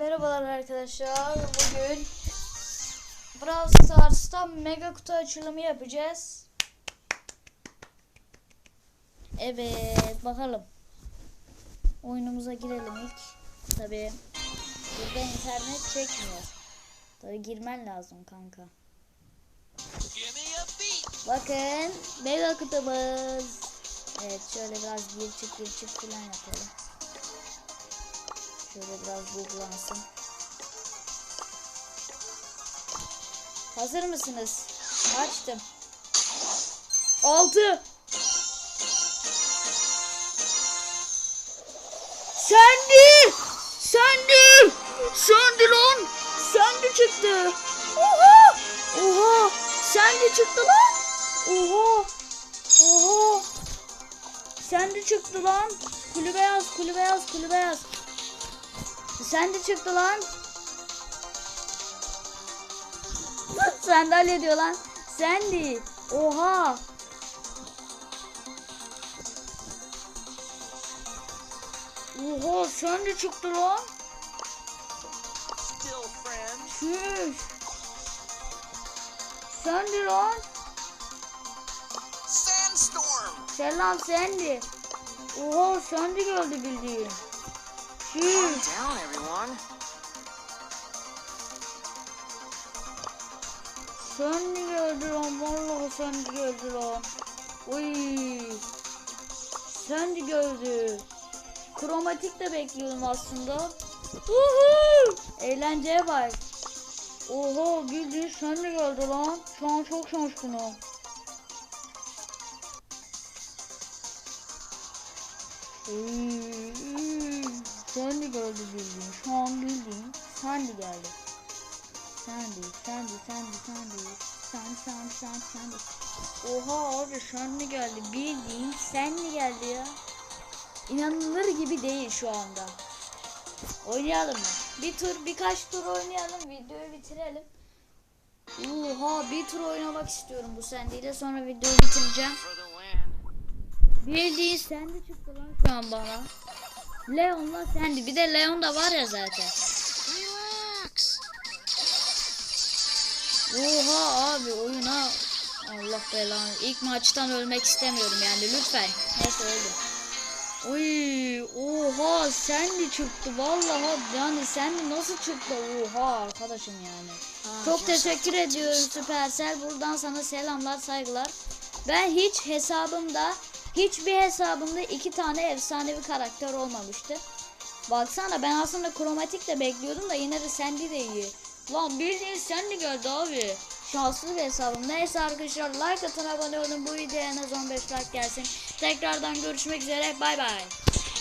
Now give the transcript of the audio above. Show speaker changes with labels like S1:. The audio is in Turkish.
S1: Merhabalar arkadaşlar. Bugün Brawl Stars'ta mega kutu açılımı yapacağız. Evet bakalım. Oyunumuza girelim ilk. Tabi burada internet çekmiyor. Tabi girmen lazım kanka. Bakın mega kutumuz. Evet şöyle biraz gir çık gir çık falan yapalım. Şöyle biraz buğulansın. Hazır mısınız? Açtım. 6 Sandy! Sandy! Sandy lan! Sandy çıktı. Oha! Oha! Sandy çıktı lan! Oha! Oha! Sandy çıktı lan! Kulübe yaz, kulübe yaz, kulübe yaz. Sandy çıktı lan. Sandalye diyor lan. Sandy. Oha. Oha Sandy çıktı lan.
S2: Still friends.
S1: Şuş. Sandy lan.
S2: Sandstorm.
S1: Selam Sandy. Oha Sandy geldi bildiğin.
S2: Calm down, everyone.
S1: Sandy geldi lan. Vallahi Sandy geldi lan. Uy. Sandy geldi. Kromatik de bekliyordum aslında. Uhu! Eğlenceye bak. Oha bildiğin Sandy geldi lan. Şu an çok şanslıyım. Uy, Sandy geldi bildiğin. Şu an bildiğin Sandy geldi. Sandy, Sandy, Sandy, Sandy. Sandy, Sandy, Sandy, Sandy. Oha abi Sandy geldi. Bildiğin Sandy geldi ya. İnanılır gibi değil şu anda. Oynayalım mı? Bir tur, birkaç tur oynayalım. Videoyu bitirelim. Oha bir tur oynamak istiyorum bu Sandy ile sonra videoyu bitireceğim. Bildiğin Sandy çıktı lan şu an bana. Leon'la Sandy. Bir de Leon da var ya zaten. Oha abi oyuna Allah belanı. İlk maçtan ölmek istemiyorum yani lütfen. Neyse öldüm. Uy, oha Sandy çıktı vallahi yani Sandy nasıl çıktı oha arkadaşım yani. Çok teşekkür ediyorum Supercell buradan sana selamlar saygılar. Ben hiç hesabımda hiçbir hesabımda iki tane efsanevi karakter olmamıştı. Baksana ben aslında kromatik de bekliyordum da yine de Sandy de iyi. Lan bildiğin Sandy geldi abi. Şanslı bir hesabım. Neyse arkadaşlar like atın abone olun. Bu videoya en az 15 like gelsin. Tekrardan görüşmek üzere. Bay bay.